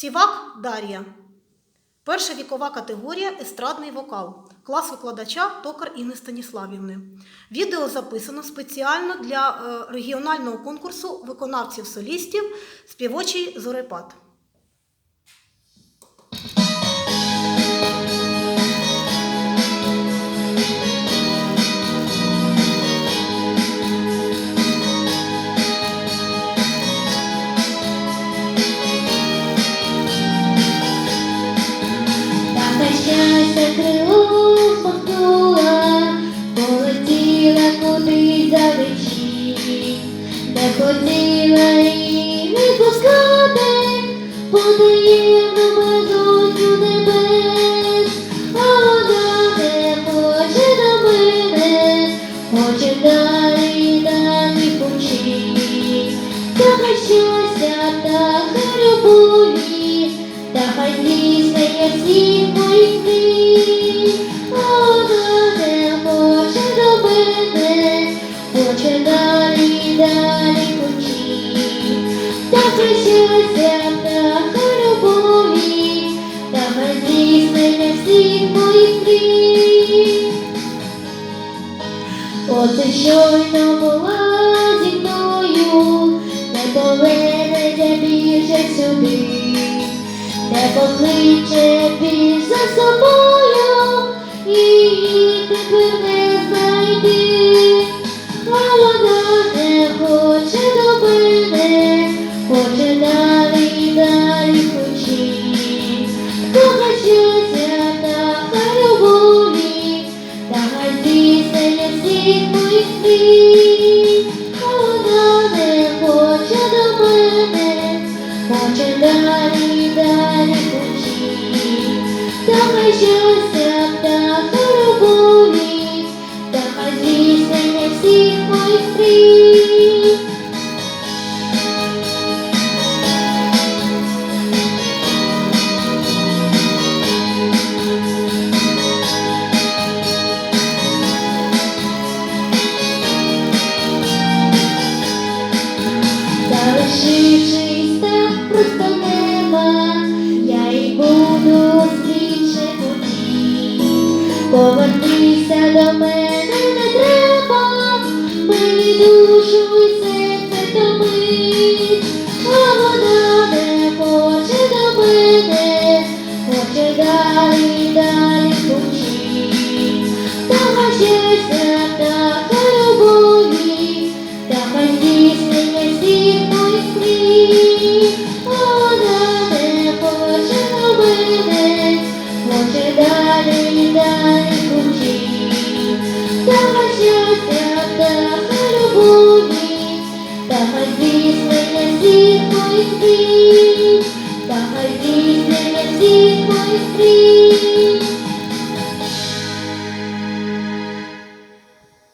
Сівак Дар'я. Перша вікова категорія естрадний вокал. Клас викладача Токар Інни Станіславівни. Відео записано спеціально для е, регіонального конкурсу виконавців-солістів співочий зорепад. Щастя крило спахнула, полетіла кудись за вечі, не хотіла її відпускати, подає на безодню небес, а вона не хоче до мене, хоче далі, далі хочі. Та хай щастя, та хай любові, та хай здійснення всіх моїх далі, далі хочі. Та хай щастя, та хай любові, та хай здійснення всіх мрій. Оце щойно була зі мною, не повернеться більше сюди, не покличе більш за собою, хоче далі, далі хочі. Та хай щастя та хай любові, та хай здійснення всіх моїх мрій. Залишившись так просто неба, я й буду слідче тоді. Повернися до мене не треба, мені душу і серце томить, а вона не хоче до мене, хоче далі, далі хочі. Та хай Та хай щастя, та хай любові, та хай здійснення всіх моїх мрій. Та хай здійснення всіх моїх мрій.